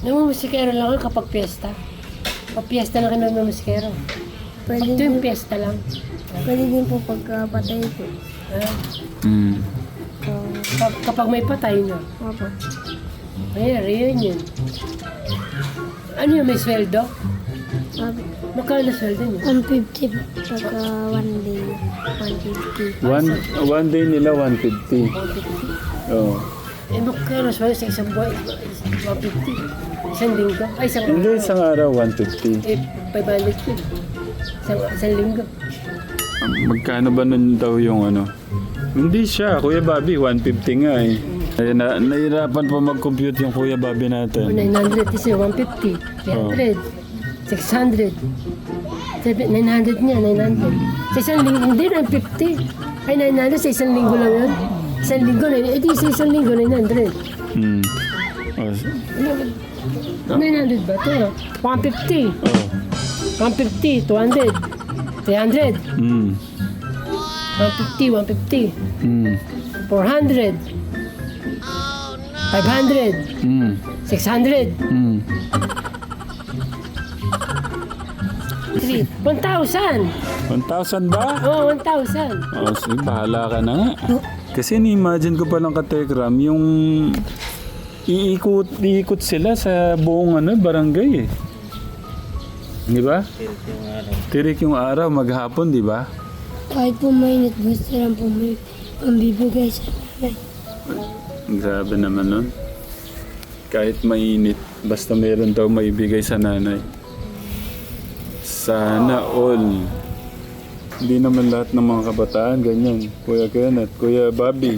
Namumusikero lang ako kapag piyesta. Kapag piyesta lang kami namumusikero. Pwede Ito din, yung piyesta lang. pwede din po pagka patay po. Ah, Mm. So, kap- kapag may patay na. opo. Ayan, reunion. Ano yung may sweldo? Opo. Magkano sweldo niyo? 150 po. Pagka one day, 150. One, one day nila 150. Oh. Eh, magkano sweldo sa isang buwan? 150. Isang linggo? Ay, isang Hindi, isang araw 150. Eh, 500 yun. Isang, isang linggo. Magkano ba nun daw yung ano? Hindi siya, Kuya Bobby, 150 nga eh. Ay, na, nahirapan pa mag-compute yung Kuya Bobby natin. 900 is 150. 300. 600. Sabi, 900 niya, 900. Sa isang linggo, hindi, 950. Ay, 900 sa isang linggo lang yun. Isang linggo na yun. Eh, di sa isang linggo, 900. Hmm. Oh, Ano, 900 ba ito? 150. oh. 150, 200. 300. Hmm. 150, 150. Hmm. 400. 500. Hmm. 600. Hmm. 3. 1,000. 1,000 ba? Oo, oh, 1,000. Oh, sige, bahala ka na nga. Kasi ni-imagine ko palang katekram, yung iikot, iikot sila sa buong ano, barangay eh. Di ba? Tirik yung araw, maghapon, di ba? Kahit po mainit, basta lang po may pambibigay sa nanay. Grabe naman nun. Kahit mainit, basta meron daw maibigay sa nanay. Sana all. Hindi naman lahat ng mga kabataan ganyan. Kuya Kenneth, Kuya Bobby.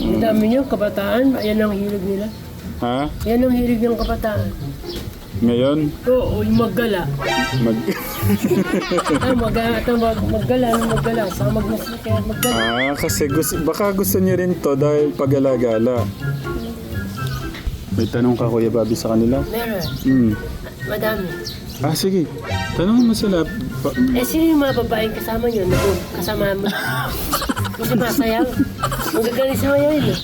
Ang dami niyo, kabataan. Ayan ang hilig nila. Ha? Yan ang hilig ng kabataan. Ngayon, Oo, yung maggala. mag... Ah, maggala. Ito, mag, maggala. Ano maggala? Sa magmasla kaya maggala. ah, kasi gusto, baka gusto niyo rin to dahil pag-alagala. May tanong ka, Kuya Bobby, sa kanila? Meron. Hmm. Madami. Ah, sige. Tanong mo sila. Eh, sino yung mga babaeng kasama niyo? Naku, kasama mo. Yung sumasayaw. Ang gagaling sa mayaw yun. eh.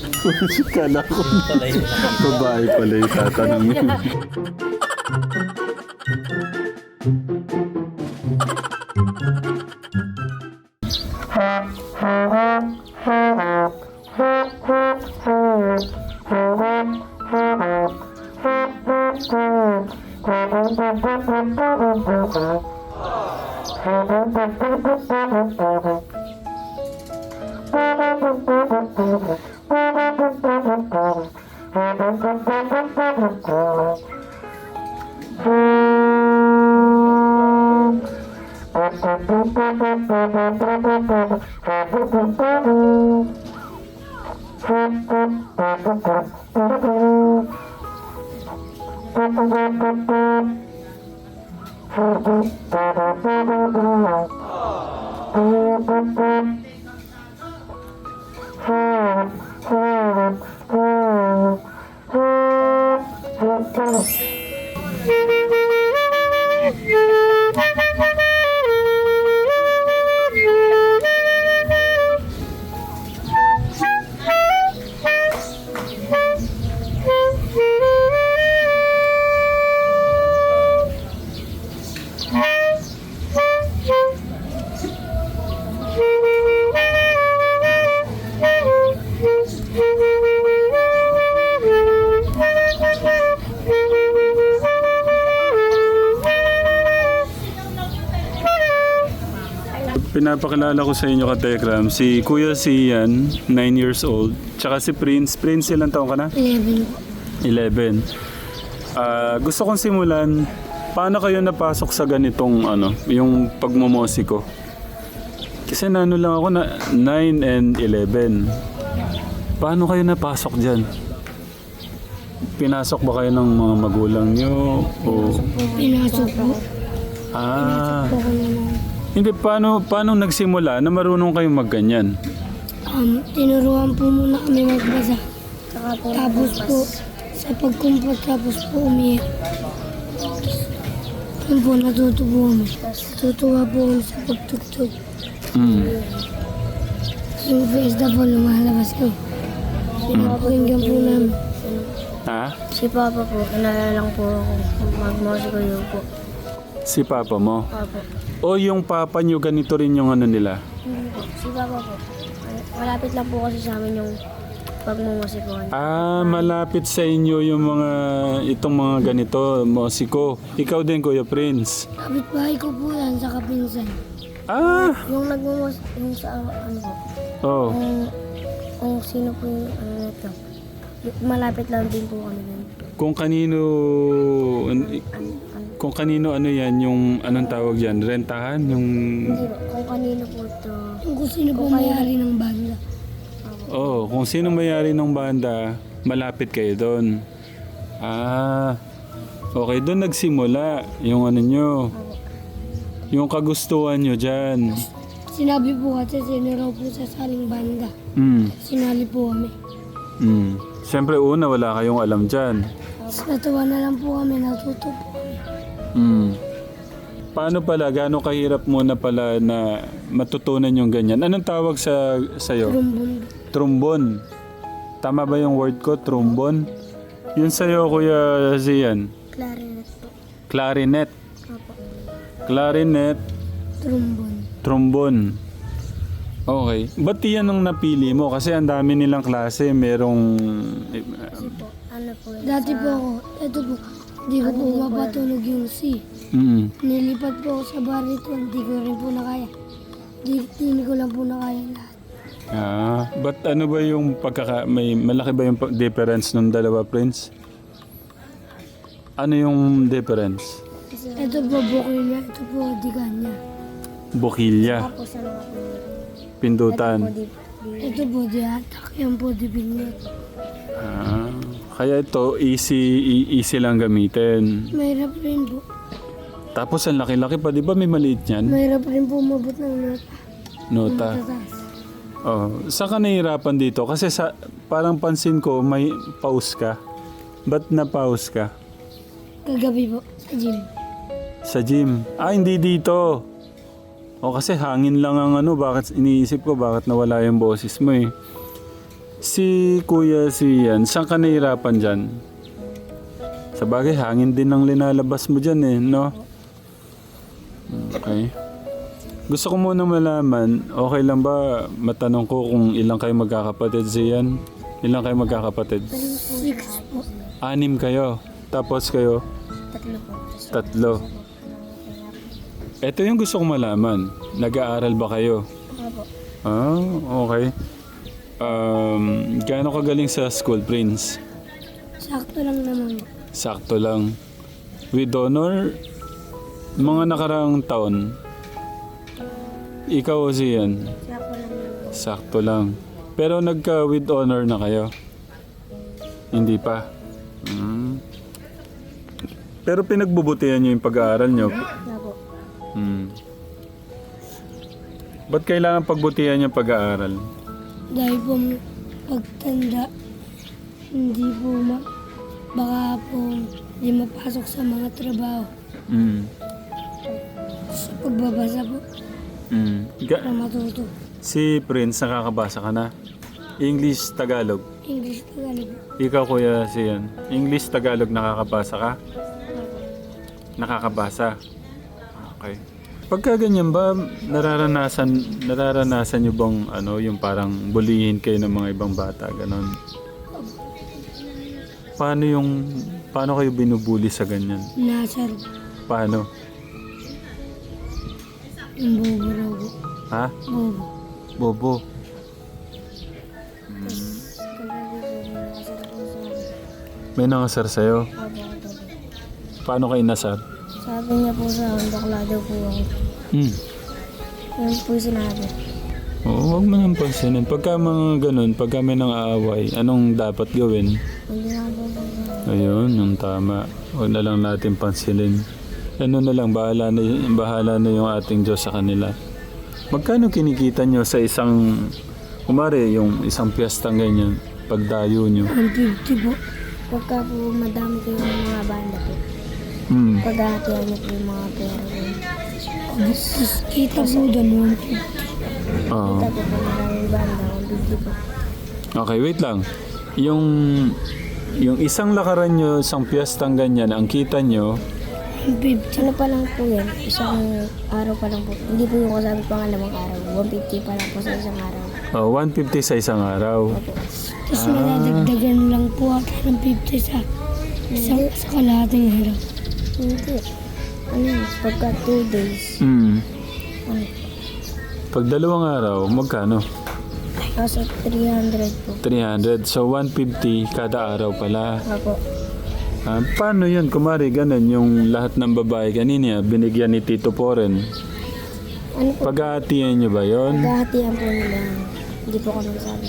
Kala ko. Babae pala yung tatanong niya. Pinapakilala ko sa inyo ka Tekram, si Kuya Sian, 9 years old, tsaka si Prince. Prince, ilang taon ka na? 11 po. 11. Ah, gusto kong simulan, paano kayo napasok sa ganitong ano, yung pagmumosiko? Kasi nano lang ako na 9 and 11. Paano kayo napasok dyan? Pinasok ba kayo ng mga magulang nyo? O, Pinasok po. ah, Po ko naman. Hindi, paano, paano nagsimula na marunong kayong magganyan? Um, tinuruan po muna kami magbasa. Tapos po, sa pagkumpot, tapos po umiyak. Yun po, natuto po kami. Natutuwa po kami sa pagtugtog. Mm. Yung fiesta po, lumalabas kami. Pinapakinggan po namin. Ha? Si Papa po, inaalala lang po ako. Magmusiko po. Si papa mo? Papa. O yung papa nyo, ganito rin yung ano nila? Hindi po. Si Papa po. Malapit lang po kasi sa amin yung pagmumusikuhan. Ah, malapit sa inyo yung mga, itong mga ganito, musiko. Ikaw din, Kuya Prince. Kapitbahay ko po yan sa kapinsan. Ah! Yung nagmumus... Yung sa ano po. Oh, Kung, kung sino po yung ano nito. Malapit lang din po kami dun. kung kanino, An, an, kung kanino ano yan, yung anong tawag yan, rentahan, yung. Kung kanino po ito. Kung sino po may-ari ng banda. oh, kung sino mayari ng banda, malapit kayo doon. Ah, okay, doon nagsimula yung ano nyo, yung kagustuhan nyo dyan. Sinabi po kasi sino raw po sa saling banda. Mm, Sinali po kami. mm. Siyempre una, wala kayong alam dyan. Natuwa na lang po kami, natuto po. Mm. Paano pala, gaano kahirap muna pala na matutunan yung ganyan? Anong tawag sa sa'yo? Rumbun. Trombon. Tama ba yung word ko? Trombon? Yun sa'yo, Kuya Zian. Clarinet po. Clarinet. Opo. Clarinet, Trumbon. trombon. Okay. Ba't yan ang napili mo? Kasi ang dami nilang klase. Merong... Kasi po, ano po yun? Dati po ako, ito po, hindi ko po mapatulog yung C. Mm. Nilipat po ako sa barito, hindi ko rin po nakaya. Hindi, hindi ko lang po nakaya lahat. Ah, ba't ano ba yung pagkaka... May malaki ba yung difference ng dalawa, Prince? Ano yung difference? Ito po bukil niya, ito po digan niya. Bukilya, Tapos ano po pindutan. Po, di, di, Ito po diatak, yan po dibinit. Ah, kaya ito easy e- easy lang gamitin. Mahirap rin po. Tapos ang laki-laki pa, 'di ba may maliit niyan? Mahirap rin po umabot ng nota. Nota. Oh, saan ka nahihirapan dito? Kasi sa parang pansin ko may pause ka. Ba't na pause ka? Kagabi po, sa gym. Sa gym. Ah, hindi dito. O kasi hangin lang ang ano, bakit iniisip ko bakit nawala yung boses mo eh. Si Kuya si Yan, saan ka nahihirapan dyan? Sa bagay, hangin din ang linalabas mo dyan eh, no? Okay. Gusto ko muna malaman, okay lang ba matanong ko kung ilang kayo magkakapatid si Yan? Ilang kayo magkakapatid? Six po. Anim kayo. Tapos kayo, tatlo po. Tatlo. Ito yung gusto kong malaman. Nag-aaral ba kayo? Opo. Ah, okay. Um, gaano kagaling sa school, Prince? Sakto lang naman. Sakto lang. With honor, mga nakaraang taon, ikaw o siyan, Siya po lang yun. sakto lang. Pero nagka with honor na kayo? Hindi pa. Hmm. Pero pinagbubutihan niyo yung pag-aaral niyo. Siya po. Hmm. Ba't kailangan pagbutihan yung pag-aaral? Dahil po pagtanda, hindi po ma, baka po hindi mapasok sa mga trabaho. Hmm. Sa pagbabasa po. Ga- para matuto. si Prince, nakakabasa ka na? English, Tagalog. English Tagalog po. Ikaw, Kuya Sian. English, Tagalog, nakakabasa ka? Nakakabasa. Okay. Pagka ganyan ba, nararanasan, nararanasan nyo bang ano, yung parang bulihin kayo ng mga ibang bata, ganon? Paano yung, paano kayo binubuli sa ganyan? Nasar, Paano? yung bobo raw po. Ha? Bobo. Bobo. Po, may nangasar sa'yo. Paano kayo nasar? Sabi niya po sa akin, bakla daw po ako. Hmm. Yun po sinabi. Oo, huwag mo nang pansinin. Pagka mga ganun, pagka may nang aaway, anong dapat gawin? Hindi na po po sa Ayun, yung tama. Huwag na lang natin pansinin. Ano na lang, bahala na, bahala na yung ating Diyos sa kanila. Magkano kinikita nyo sa isang, kumari, yung isang piyestang ganyan, pagdayo nyo? 150 po. Pagka po madami ko yung mga banda po. Paghahatihan niyo po yung mga pera. Tapos kita po doon 150. Oo. Kita po po maraming banda, 150 po. Okay, wait lang. Yung yung isang lakaran nyo, isang piyestang ganyan, ang kita nyo, 150. Ano pa lang po yan? Isang araw pa lang po. Hindi po yung kasama pangalawang araw. 150 pa lang po sa isang araw. oh, 150 sa isang araw. Opo. Tapos madadagdagan lang po ata ng 50 sa isang sa kalahating araw. Hindi. Ano? Pagka 2 days. Hmm. Ano? Pag dalawang araw, magkano? Nasa 300 po. 300. So, 150 kada araw pala. Opo. Ah, paano yun? Kumari, ganun, yung lahat ng babae kanina, binigyan ni Tito Poren. Ano po? Pag-aatiyan nyo ba yon? Pagkahatian po nila. Hindi po kami sabi.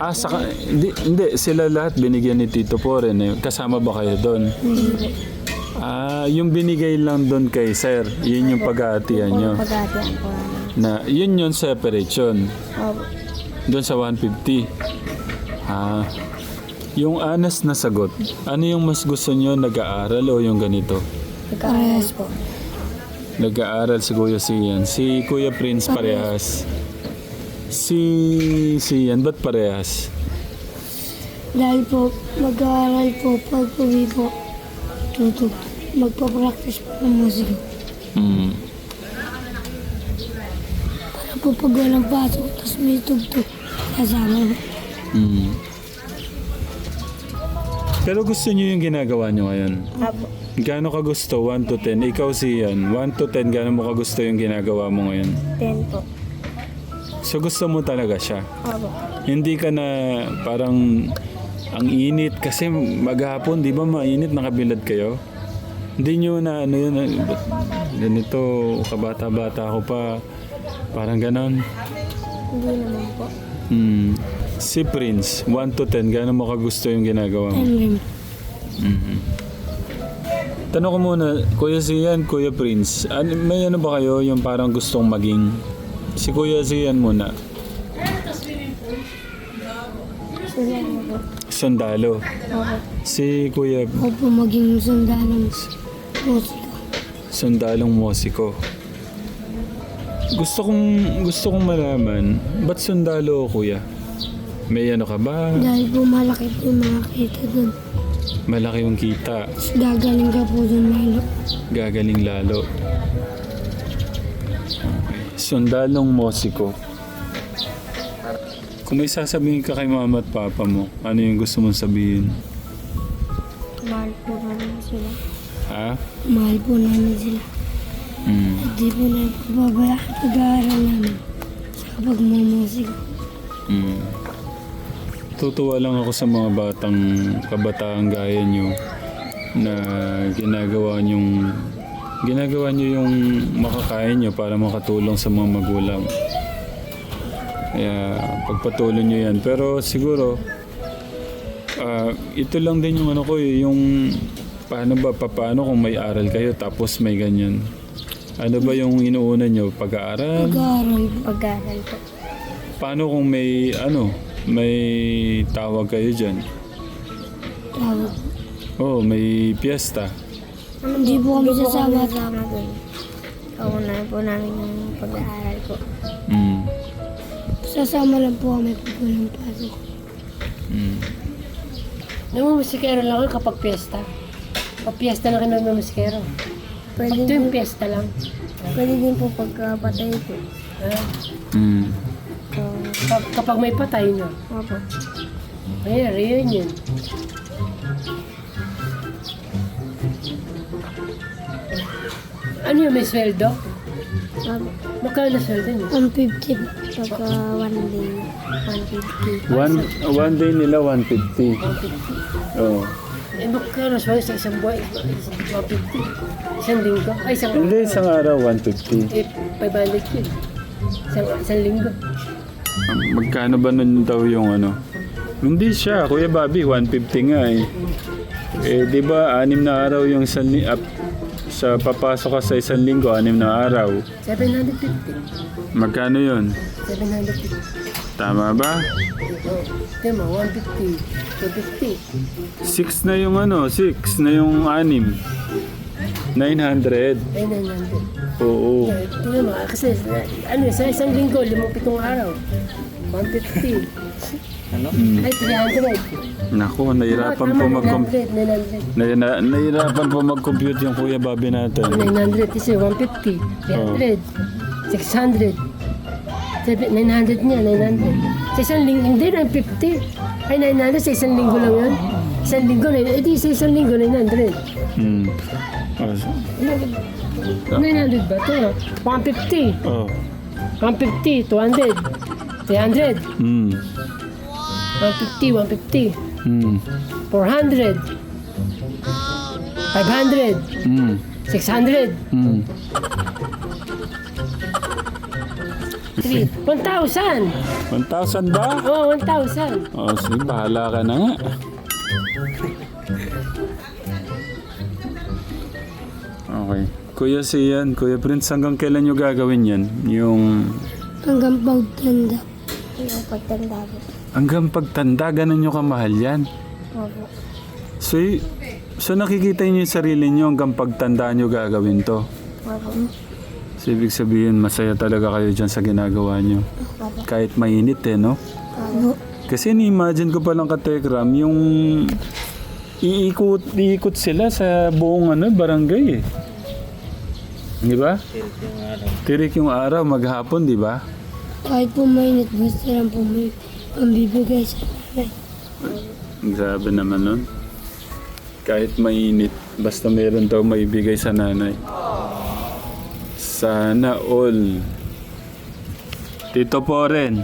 Ah, saka, hindi, hindi, sila lahat binigyan ni Tito Poren. Eh. Kasama ba kayo doon? Hindi po. Ah, yung binigay lang doon kay Sir, yun yung pag-aatiyan nyo. Pagkahatian po namin. Na, yun yung separation. Opo. Doon sa 150. Ah, yung honest na sagot, ano yung mas gusto nyo, nag-aaral o yung ganito? Pagkahatian po. Nag-aaral si Kuya Sian. Si Kuya Prince parehas. Si Sian, ba't parehas? Dahil po, mag-aaral po pag uwi po. Tutug. Magpa-practice po ng musika. Mm. Para po pag walang pasok, tapos may tugtog. Kasama po. Mm. Pero gusto nyo yung ginagawa nyo ngayon? Opo. Gaano ka gusto? 1 to 10. Ikaw Sian, 1 to 10, gaano mo ka gusto yung ginagawa mo ngayon? 10 po. So gusto mo talaga siya? Opo. Hindi ka na parang ang init kasi maghapon, di ba mainit nakabilad kayo? Hindi nyo na ano yun, eh, ganito, kabata-bata ako pa, parang ganon. Hindi naman po. Hmm. Si Prince, 1 to 10, gaano mo ka gusto yung ginagawa mo? Time rin. Mhm. Tanong ko muna, Kuya Zian, Kuya Prince, ano, may ano ba kayo yung parang gustong maging? Si Kuya Zian muna, po. sundalo. Opo. Si Kuya Ako po maging sundalong musika. Sundalong Mosiko. Gusto kong gusto kong malaman, ba't sundalo kuya? May ano ka ba? Dahil po malaki po yung mga kita doon. Malaki yung kita. Gagaling ka po doon lalo. Gagaling lalo. Sundalong Mosiko. Kung may sasabihin ka kay mama at papa mo, ano yung gusto mong sabihin? Mahal po namin sila. Mm. Hindi po na pababayaan pag-aaral namin. Sa pagmumusik. Mm. Tutuwa lang ako sa mga batang kabataan gaya nyo na ginagawa nyong ginagawa nyo yung makakaya nyo para makatulong sa mga magulang. Kaya pagpatuloy nyo yan. Pero siguro, ah, ito lang din yung ano ko eh, yung paano ba, paano kung may aral kayo tapos may ganyan. Ano ba yung inuuna nyo? Pag-aaral? Pag-aaral po. Pag-aaral po. Paano kung may ano, may tawag kayo dyan? Tawag. Oh, may piyesta. Hindi po kami sasama. Kasama doon. Kaunahin po namin yung pag-aaral po. Mm. Sasama lang po kami pag walang pasok. Mm. Namumusikero lang ako kapag piyesta. Pag piyesta lang kami namumusikero. Pwede Pag ito din, yung piyesta lang. pwede din po pagkapatay po. Ah, Mm. So, kap- kapag may patay na, opo. ayan, reunion. Ano yung may sweldo? Opo. Magkano sweldo niyo? Ang 50 po. Pagka one day, 150. One, one day nila 150. Oh. Eh, magkano sweldo sa isang buwan? 150. Isang linggo? Ay, isang Hindi, isang araw 150. Eh, 500 yun. Isang, isang linggo. Magkano ba nun daw yung ano? Hindi siya, Kuya Bobby, 150 nga eh. Eh, di ba, anim na araw yung isang li- ap- sa papasok ka sa isang linggo, anim na araw. 750. Magkano yun? 750. Tama ba? Oh, Tema, 150. 250. 6 na yung ano, 6 na yung anim. 900. Ay, 900. Oo. Mo, kasi ano, sa isang linggo, limang pitong araw. 150. Mm. Ay, 300. Naku, nahirapan po mag 900, 900. na, na, nahirapan po mag-compute yung Kuya Bobby natin. 900 kasi 150, 300, 600. Sabi, 900 niya, 900. Sa isang linggo, hindi na 50. Ay, 900 sa isang linggo lang yun. Isang linggo. Eh, di sa isang linggo, 900. Mm. Oh, 900 ba ito? 150. oh. 150, 200, 300, Mm. 150, 150, Mm. 400, 500, Mm. 600, Mm. 3, 1,000. 1,000 ba? Oo, 1,000. Oh, sige, bahala ka na nga. Okay. Kuya Sian, Kuya Prince, hanggang kailan nyo gagawin yan? Yung Hanggang pagtanda. Yung pagtanda hanggang pagtanda, ganun nyo kamahal yan. Opo. So, y- so nakikita niyo yung sarili nyo hanggang pagtanda nyo gagawin to. Opo. So, ibig sabihin, masaya talaga kayo dyan sa ginagawa nyo. Kahit mainit eh, no? Kasi ni-imagine ko palang katekram, yung iikot, iikot sila sa buong ano, barangay eh. Di ba? Tirik yung araw, maghapon, di ba? Kahit po mainit, basta lang po may pambibigay sa nanay. Grabe naman nun. Kahit mainit, basta meron daw maibigay sa nanay. Sana all. Tito po rin.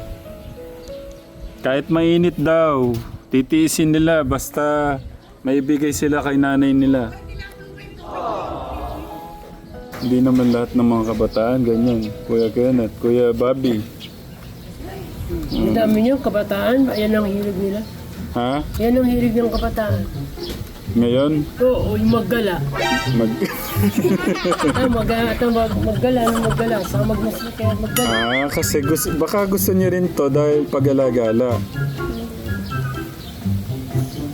Kahit mainit daw, titiisin nila basta maibigay sila kay nanay nila. Hindi naman lahat ng mga kabataan ganyan. Kuya Kenneth, Kuya Bobby. Ang dami niyo, kabataan, ayan ang hilig nila. Ha? Ayan ang hilig ng kabataan. Ngayon, Oo, yung maggala. mag... Ah, maggala, ito mag, maggala, ano maggala. Sa magmasla kaya maggala. Ah, kasi gusto, baka gusto niyo rin to dahil pag-alagala.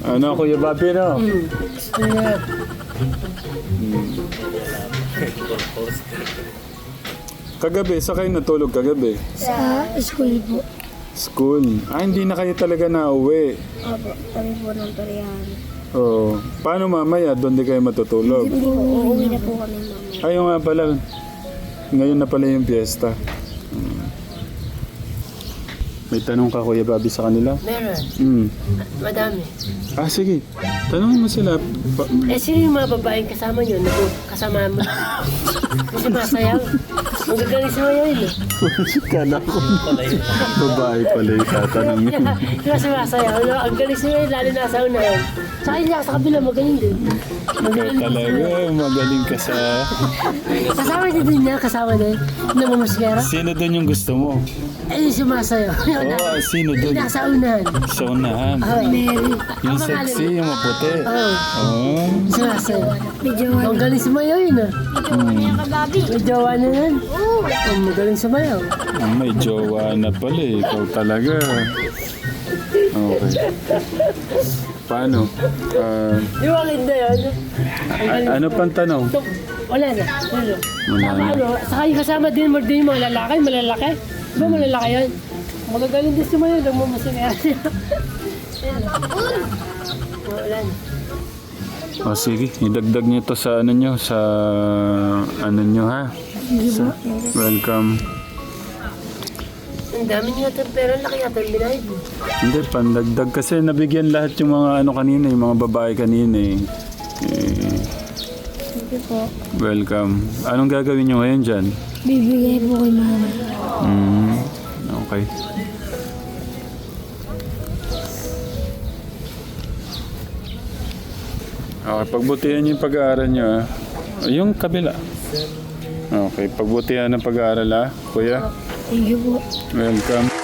Ano, Kuya Bobby, no? Gusto niya. Kagabi, sa kayo natulog kagabi? Sa school po. School. Ah, hindi na kayo talaga nauwi. Opo. Kami po ng Torian. Oo. Paano mamaya? Doon di kayo matutulog? Hindi po. Uuwi na po kami mamaya. Ayaw nga pala. Ngayon na pala yung piyesta. May tanong ka, Kuya Bobby, sa kanila? Meron, Hmm. madami. Ah, sige. Tanongin mo sila. Pa- Eh, sino yung mga babaeng kasama nyo? Naku, kasama mo. Kasi masayaw. Ang gagaling sa mayaw yun eh. Kala ko. Babae pala yung tatanungin. Kasi masayaw. no? Ang galing sa mayaw, lalo na sa unahan. Sa kanya, sa kabila, magaling din. Magaling din. talaga, magaling ka sa... Kasama din niya, kasama din. Namumusgera. Sino doon yung gusto mo? Eh, yung sumasayaw. Yung Oo, na- sino yung doon? nasa unahan. Sa unahan. Oh, Mary. Yung sexy, yung maputi. Oo, Oo. sumasayaw. Medyo Ang galing sumayaw yun ah. Hmm. May jowa na yan. Oo. Ang magaling sumayaw. Ah, may jowa na pala eh. Ikaw talaga. Okay. Paano? Ah, ba ganda yun? A- ano pang tanong? Wala na. Wala na. Wala Saka na. ano, saka yung kasama din mo din yung mga lalaki, malalaki. Di ba malalaki yun? Magagaling din sumayaw, nagmamasaya sila. Ayun. Wala na. O sige, idagdag niyo to sa ano nyo, sa ano nyo ha. Sa, welcome. Ang dami niya natin pera, laki natin binayad. mo. Hindi, pandagdag kasi nabigyan lahat yung mga ano kanina, yung mga babae kanina eh. Eh, Thank you po. welcome. Anong gagawin nyo ngayon dyan? bibigay po kay mama. Mm, okay. Okay, pagbutihan niyo yung pag-aaral niyo ah. Yung kabila. Okay, pagbutihan ng pag-aaral ah, kuya. Thank you po. Welcome.